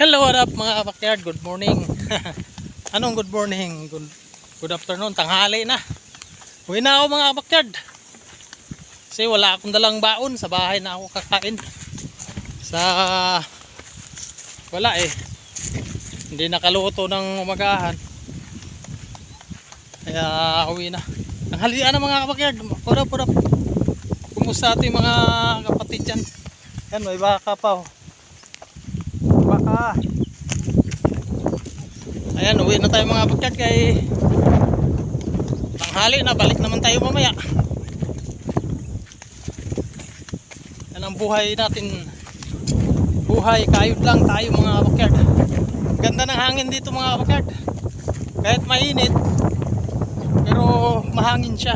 Hello, what up mga backyard? Good morning. Anong good morning? Good, good afternoon. Tanghali na. Uwi na ako mga backyard. Kasi wala akong dalang baon. Sa bahay na ako kakain. Sa... Wala eh. Hindi nakaluto ng umagahan. Kaya uwi na. Tanghalian na mga backyard. Pura pura. Kumusta ating mga kapatid dyan? Yan, may baka pa oh. Baka. Ayan, uwi na tayo mga backyard kay tanghali na, balik naman tayo mamaya. Yan ang buhay natin. Buhay, kayod lang tayo mga backyard. Ganda ng hangin dito mga backyard. Kahit mainit, pero mahangin siya.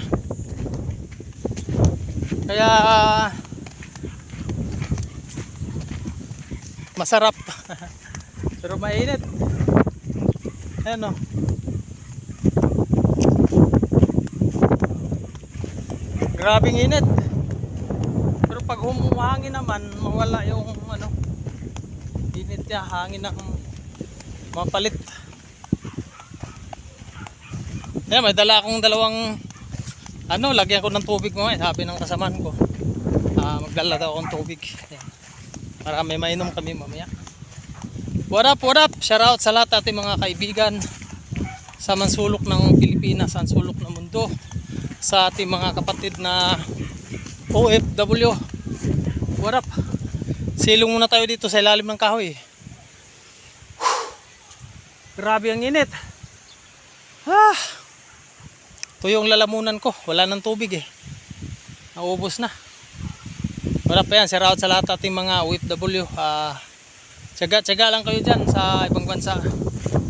Kaya masarap. pero mainit. Ayan o. Grabing init. Pero pag humuhangin naman, mawala yung ano, init niya, hangin ng mapalit. Ayan, may dala akong dalawang ano, lagyan ko ng tubig mo sabi ng kasamaan ko. Ah, magdala daw akong tubig. Ayan. Para may mainom kami mamaya. What up, what up? Shout out sa lahat ating mga kaibigan sa mansulok ng Pilipinas, sa mansulok ng mundo, sa ating mga kapatid na OFW. What up? Silong muna tayo dito sa ilalim ng kahoy. Grabe ang init. Ah. Ito yung lalamunan ko. Wala ng tubig eh. Naubos na. Wala pa yan. Shout out sa lahat ating mga OFW. Ah, Tsaga-tsaga lang kayo dyan sa ibang bansa.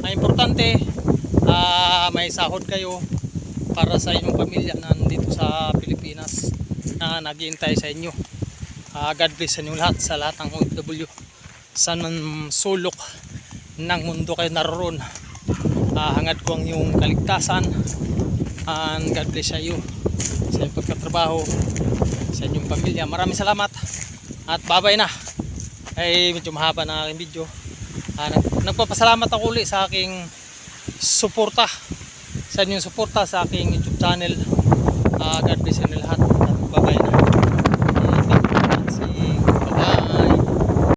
Ang importante, ah, may sahod kayo para sa inyong pamilya na nandito sa Pilipinas na naghihintay sa inyo. Ah, God bless sa inyo lahat, sa lahat ng OFW. Sa sulok ng mundo kayo naroon. Ah, hangad ko ang iyong kaligtasan. And God bless sa iyo sa inyong pagkatrabaho, inyong pamilya. Maraming salamat. At bye-bye na. Ay medyo mahaba na aking video. Ah, nag, nagpapasalamat ako ulit sa aking suporta. Sa inyong suporta sa aking youtube channel. Ah, God bless you